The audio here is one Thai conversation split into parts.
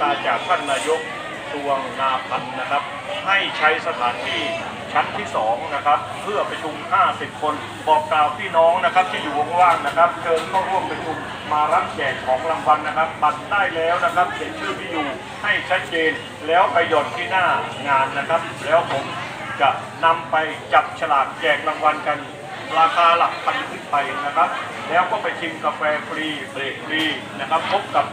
ตาจากท่านนายกตวงนาพันธ์นะครับ ให้ใช้สถานที่ชั้นที่สองนะครับเพื่อประชุม 50 คนบอกกล่าวพี่น้องนะครับที่อยู่ว่างๆนะครับเชิญเข้าร่วมประชุมมารับแจกของรางวัลนะครับบัตรได้แล้วนะครับเขียนชื่อที่อยู่ให้ชัดเจนแล้วไปหย่อนที่หน้างานนะครับ แล้วผมจะนำไปจับฉลากแจกรางวัลกัน ราคาหลักพันขึ้นไปนะครับ แล้วก็ไปชิมกาแฟฟรีเบรกฟรีนะครับพบกับ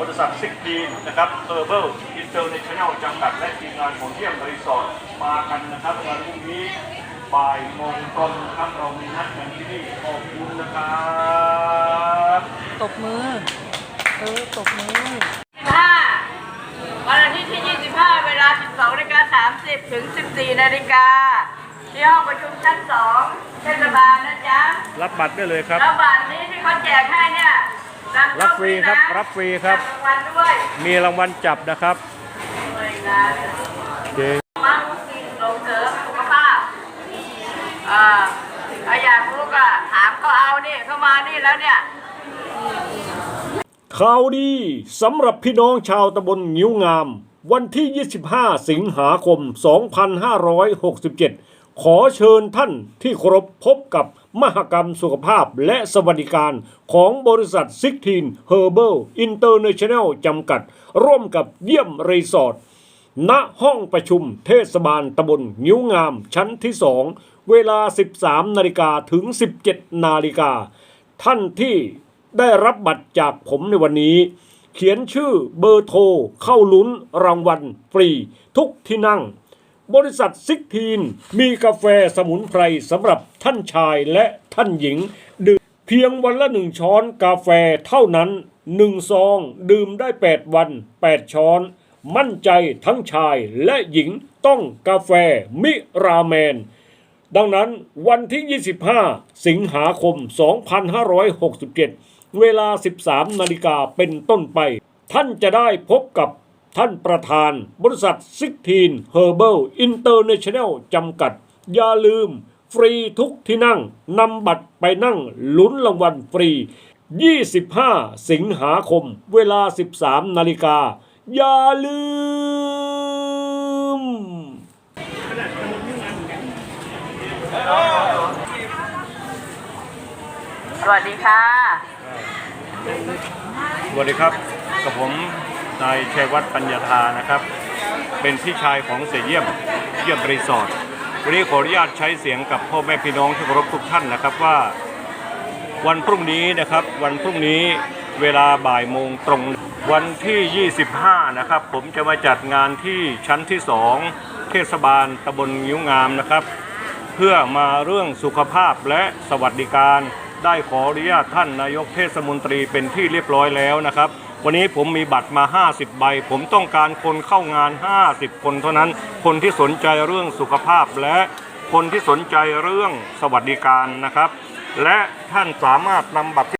บริษัทซิกดีนนะครับเ e อร์เบิลอินเตอร์เนชั่นแนลจำกัดและทีมงานของเที่ยงรีสอร์ทมากันนะครับวันพรุ่งนี้บ่ายโมงตรงนะครับเรามีนัดกันที่นี่ขอบคุณนะครับตบมือ เออ ตบมือ25วันอาทิตย์ที่ 25 เวลา 12นาฬิกา30 ถึง 14นาฬิกาที่ห้องประชุมชั้น 2 เทศบาลนะจ๊ะรับบัตรได้เลยครับ แล้วบัตรนี้ที่เขาแจกให้เนี่ยนำ รับฟรีครับนะรับฟรีครับจัรางวัลด้วยมีรางวัลจับนะครับหน่วยงานโอเคมั่งส่งเสริมสุขภาพอ่าถ้าอยากรู้ก็ถามเขาเอานี่เข้ามานี่แล้วเนี่ย ข่าวดีสำหรับพี่น้องชาวตำบลงิ้วงาม วันที่ 25 สิงหาคม 2567 ขอเชิญท่านที่เคารพพบกับมหกรรมสุขภาพและสวัสดิการของบริษัทซิกทีนเฮอร์เบิลอินเตอร์เนชั่นแนลจำกัด ร่วมกับเยี่ยมรีสอร์ทณห้องประชุมเทศบาลตำบลงิ้วงามชั้นที่2เวลา 13 นาฬิกาถึง 17 นาฬิกา ท่านที่ได้รับบัตรจากผมในวันนี้ เขียนชื่อเบอร์โทรเข้าลุ้นรางวัลฟรีทุกที่นั่ง บริษัทซิกทีน มีกาแฟสมุนไพรสำหรับท่านชายและท่านหญิง ดื่มเพียงวันละหนึ่งช้อนกาแฟเท่านั้นหนึ่งซอง ดื่มได้ 8 วัน 8 ช้อน มั่นใจทั้งชายและหญิงต้องกาแฟมิราแมน ดังนั้นวันที่ 25 สิงหาคม 2567 เวลา 13 นาฬิกาเป็นต้นไป ท่านจะได้พบกับ ท่านประธานบริษัทซิกทีนเฮอร์เบิลอินเตอร์เนชั่นแนลจำกัด อย่าลืม ฟรีทุกที่นั่งนำบัตรไปนั่งลุ้นรางวัลฟรี 25 สิงหาคม เวลา 13 นาฬิกา อย่าลืมสวัสดีค่ะ สวัสดีครับ กับผม นายชัยวัฒน์ปัญญาธานะครับ เป็นพี่ชายของเสียเยี่ยมเยี่ยมรีสอร์ทวันนี้ขออนุญาตใช้เสียงกับพ่อแม่พี่น้องที่เคารพทุกท่านนะครับว่า วันพรุ่งนี้นะครับวันพรุ่งนี้เวลาบ่ายโมงตรงวันที่ 25 นะครับ ผมจะมาจัดงานที่ชั้นที่ 2 เทศบาลตำบลงิ้วงามนะครับ เพื่อมาเรื่องสุขภาพและสวัสดิการ ได้ขออนุญาตท่านนายกเทศมนตรีเป็นที่เรียบร้อยแล้วนะครับ วันนี้ผมมีบัตรมา 50 ใบ ผมต้องการคนเข้างาน 50 คนเท่านั้น คนที่สนใจเรื่องสุขภาพและคนที่สนใจเรื่องสวัสดิการนะครับ และท่านสามารถนำบัตร